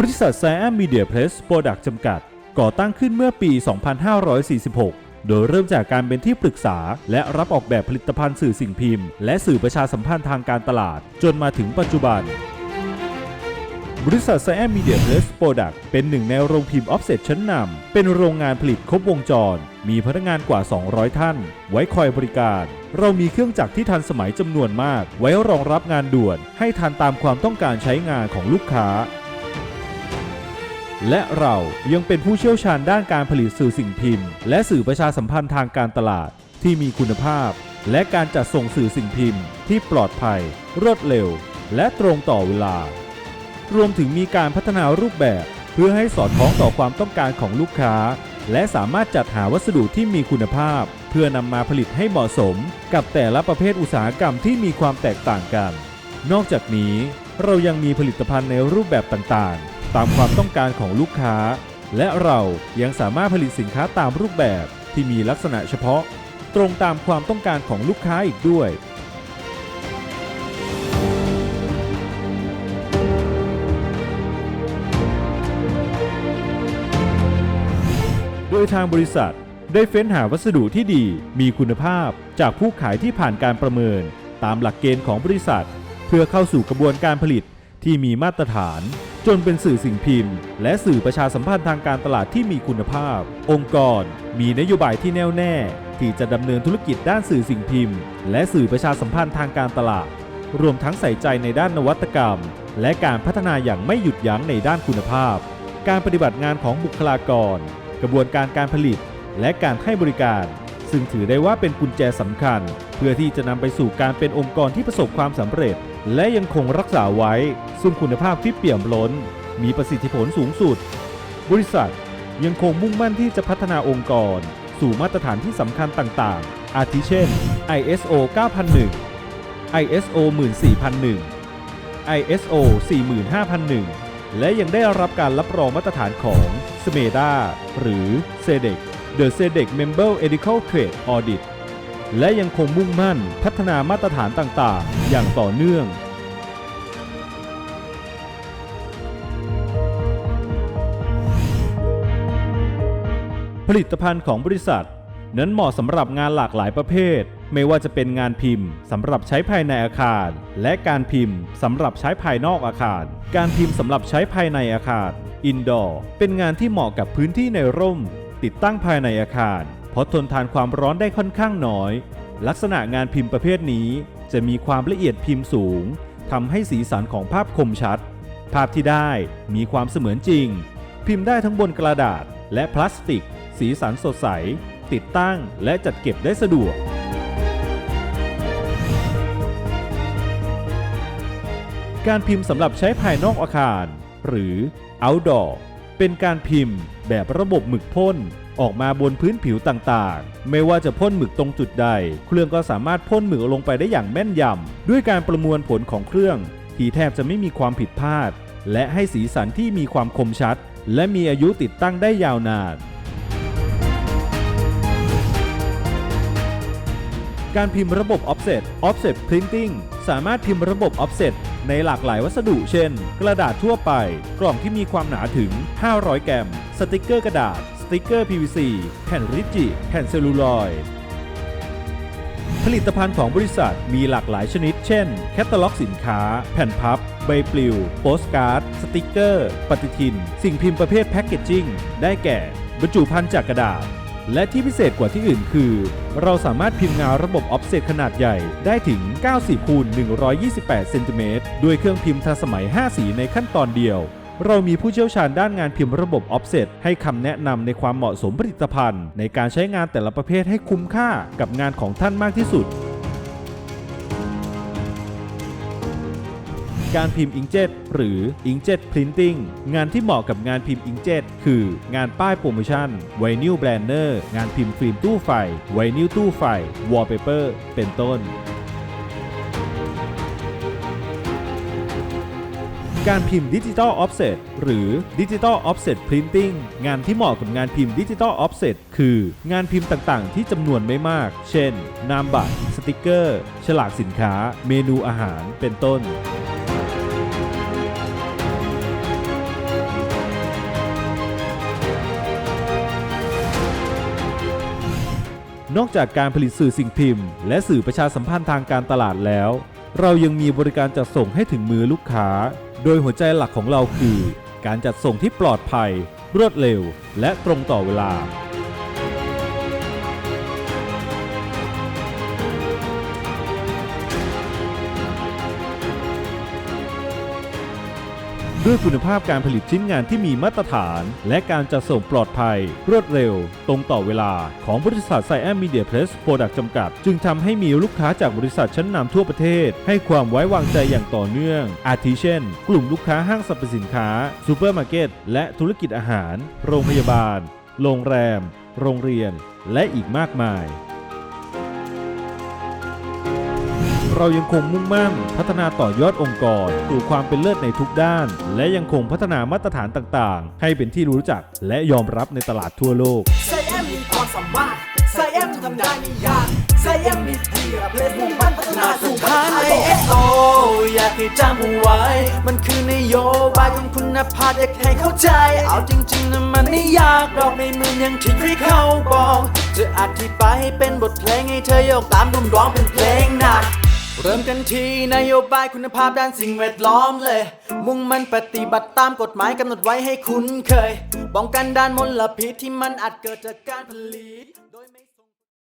บริษัท s ซ a m Media Press Product จำกัด ก่อตั้งขึ้นเมื่อปี 2546 โดยเริ่มจากการเป็นที่ปรึกษา และรับออกแบบผลิตภัณฑ์สื่อสิ่งพิมพ์ และสื่อประชาสัมพันธ์ทางการตลาด จนมาถึงปัจจุบัน บริษัท s ซ a m Media Press Product เป็นหนึ่งในโรงพิมพ์ Offset ชั้นนำเป็นโรงงานผลิตครบวงจร มีพนักงานกว่า 200 ท่าน ไว้คอยบริการ เรามีเครื่องจักรที่ทันสมัยจำนวนมาก ไว้รองรับงานด่วน ให้ทันตามความต้องการใช้งานของลูกค้า และเรายังเป็นผู้เชี่ยวชาญด้านการผลิตสื่อสิ่งพิมพ์ และสื่อประชาสัมพันธ์ทางการตลาดที่มีคุณภาพ และการจัดส่งสื่อสิ่งพิมพ์ ที่ปลอดภัย รวดเร็ว และตรงต่อเวลา รวมถึงมีการพัฒนารูปแบบ เพื่อให้สอดคล้องต่อความต้องการของลูกค้า และสามารถจัดหาวัสดุที่มีคุณภาพ เพื่อนำมาผลิตให้เหมาะสม กับแต่ละประเภทอุตสาหกรรมที่มีความแตกต่างกัน นอกจากนี้เรายังมีผลิตภัณฑ์ในรูปแบบต่างๆ ตามความต้องการของลูกค้า และเรายังสามารถผลิตสินค้าตามรูปแบบที่มีลักษณะเฉพาะ ตรงตามความต้องการของลูกค้าอีกด้วย โดยทางบริษัทได้เฟ้นหาวัสดุที่ดีมีคุณภาพจากผู้ขายที่ผ่านการประเมิน ตามหลักเกณฑ์ของบริษัท เพื่อเข้าสู่กระบวนการผลิต ที่มีมาตรฐาน จนเป็นสื่อสิ่งพิมพ์ และสื่อประชาสัมพันธ์ทางการตลาดที่มีคุณภาพ องค์กร มีนโยบายที่แน่วแน่ ที่จะดำเนินธุรกิจด้านสื่อสิ่งพิมพ์ และสื่อประชาสัมพันธ์ทางการตลาด รวมทั้งใส่ใจในด้านนวัตกรรม และการพัฒนาอย่างไม่หยุดยั้งในด้านคุณภาพ การปฏิบัติงานของบุคลากร กระบวนการการผลิต และการให้บริการ ซึ่งถือได้ว่าเป็นกุญแจสำคัญ เพื่อที่จะนำไปสู่การเป็นองค์กรที่ประสบความสำเร็จ และยังคงรักษาไว้ ซึ่งคุณภาพที่เปี่ยมล้น มีประสิทธิผลสูงสุด บริษัทยังคงมุ่งมั่นที่จะพัฒนาองค์กร สู่มาตรฐานที่สำคัญต่างๆ อาทิเช่น ISO 9001 ISO 14001 ISO 45001 และยังได้รับการรับรองมาตรฐานของ SMEDA หรือ SEDEC The SEDEC Member Ethical Trade Audit และยังคงมุ่งมั่นพัฒนามาตรฐานต่างๆ อย่างต่อเนื่อง ผลิตภัณฑ์ของบริษัท นั้นเหมาะสำหรับงานหลากหลายประเภท ไม่ว่าจะเป็นงานพิมพ์สำหรับใช้ภายในอาคาร และการพิมพ์สำหรับใช้ภายนอกอาคาร การพิมพ์สำหรับใช้ภายในอาคาร indoor เป็นงานที่เหมาะกับพื้นที่ในร่ม ติดตั้งภายในอาคาร ราะทนทานความร้อนได้ค่อนข้างน้อย ลักษณะงานพิมพ์ประเภทนี้ จะมีความละเอียดพิมพ์สูงทำให้สีสันของภาพคมชัด ภาพที่ได้มีความเสมือนจริง พิมพ์ได้ทั้งบนกระดาษและพลาสติก สีสันสดใส ติดตั้งและจัดเก็บได้สะดวก การพิมพ์สำหรับใช้ภายนอกอาคาร หรือ outdoor เป็นการพิมพ์แบบระบบหมึกพ่น ออกมาบนพื้นผิวต่างๆ ไม่ว่าจะพ่นหมึกตรงจุดใด เครื่องก็สามารถพ่นหมึกลงไปได้อย่างแม่นยำด้วยการประมวลผลของเครื่อง ที่แทบจะไม่มีความผิดพลาด และให้สีสันที่มีความคมชัด และมีอายุติดตั้งได้ยาวนานการพิมพ์ระบบ Offset Offset Printing สามารถพิมพ์ระบบ Offset ในหลากหลายวัสดุ เช่น กระดาษทั่วไป กล่องที่มีความหนาถึง 500 แกรม สติกเกอร์กระดาษ ติกเกอร์ PVC แผ่นริจิ แผ่นเซลลูลอยด์ผลิตภัณฑ์ของบริษัทมีหลากหลายชนิด เช่น แคตตาล็อกสินค้า แผ่นพับ ใบปลิว โปสการ์ด สติกเกอร์ ปฏิทิน สิ่งพิมพ์ประเภทแพ็กเกจจิ้ง ได้แก่ บรรจุภัณฑ์จากกระดาษ และที่พิเศษกว่าที่อื่นคือ เราสามารถพิมพ์งานระบบ Offset ขนาดใหญ่ได้ถึง 90คูณ128 เซนติเมตร ด้วยเครื่องพิมพ์ทันสมัย 5 สีในขั้นตอนเดียว เรามีผู้เชี่ยวชาญด้านงานพิมพ์ระบบ Offset ให้คำแนะนำในความเหมาะสมผลิตภัณฑ์ ในการใช้งานแต่ละประเภทให้คุ้มค่ากับงานของท่านมากที่สุด การพิมพ์อิงเจ็ตหรืออิงเจ็ตพรินติ้งงานที่เหมาะกับงานพิมพ์อิงเจ็ตคืองานป้ายโปรโมชั่นไวนิลแบรนเนอร์งานพิมพ์ฟิล์มตู้ไฟไวนิลตู้ไฟวอลเปเปอร์เป็นต้น การพิมพ์ดิจิตอลออฟเซตหรือดิจิตอลออฟเซตพรินติ้งงานที่เหมาะกับงานพิมพ์ดิจิตอลออฟเซตคือ งานพิมพ์ต่างๆ ที่จำนวนไม่มาก เช่น นามบัตร สติกเกอร์ ฉลากสินค้า เมนูอาหาร เป็นต้นนอกจากการผลิตสื่อสิ่งพิมพ์ และสื่อประชาสัมพันธ์ทางการตลาดแล้ว เรายังมีบริการจัดส่งให้ถึงมือลูกค้า โดยหัวใจหลักของเราคือ การจัดส่งที่ปลอดภัย รวดเร็ว และตรงต่อเวลา ด้วยคุณภาพการผลิตชิ้นงานที่มีมาตรฐาน และการจัดส่งปลอดภัย รวดเร็ว ตรงต่อเวลา ของบริษัทไซแอมมีเดียเพรสโปรดักต์จำกัด จึงทำให้มีลูกค้าจากบริษัทชั้นนำทั่วประเทศ ให้ความไว้วางใจอย่างต่อเนื่อง อาทิเช่น กลุ่มลูกค้าห้างสรรพสินค้าซูเปอร์มาร์เก็ตและธุรกิจอาหาร โรงพยาบาล โรงแรม โรงเรียน และอีกมากมาย เรายังคงมุ่งมั่น พัฒนาต่อยอดองค์กรสู่ความเป็นเลิศในทุกด้าน และยังคงพัฒนามาตรฐานต่างๆ ให้เป็นที่รู้จักและยอมรับในตลาดทั่วโลกไซแอมมีความสามารถไซแอมทำได้ไม่ยากไซแอมมีเดียเพลสมุ่งมั่นพัฒนาสู่พัน ISO อยากให้จำเอาไว้ มันคือนโยบายของคุณภาพอยากให้เข้าใจ เอาจริงๆนะมันไม่ยากหรอกไม่เหมือนอย่างที่ที่เขาบอก จะอธิบายให้เป็นบทเพลงให้เธอโยกตามรุมร้องเป็นเพลงหนัก เริ่มกันที่นโยบายคุณภาพด้านสิ่งแวดล้อมเลย มุ่งมั่นปฏิบัติตามกฎหมายกำหนดไว้ให้คุ้นเคยป้องกันด้านมลพิษที่มันอาจเกิดจากการผลิต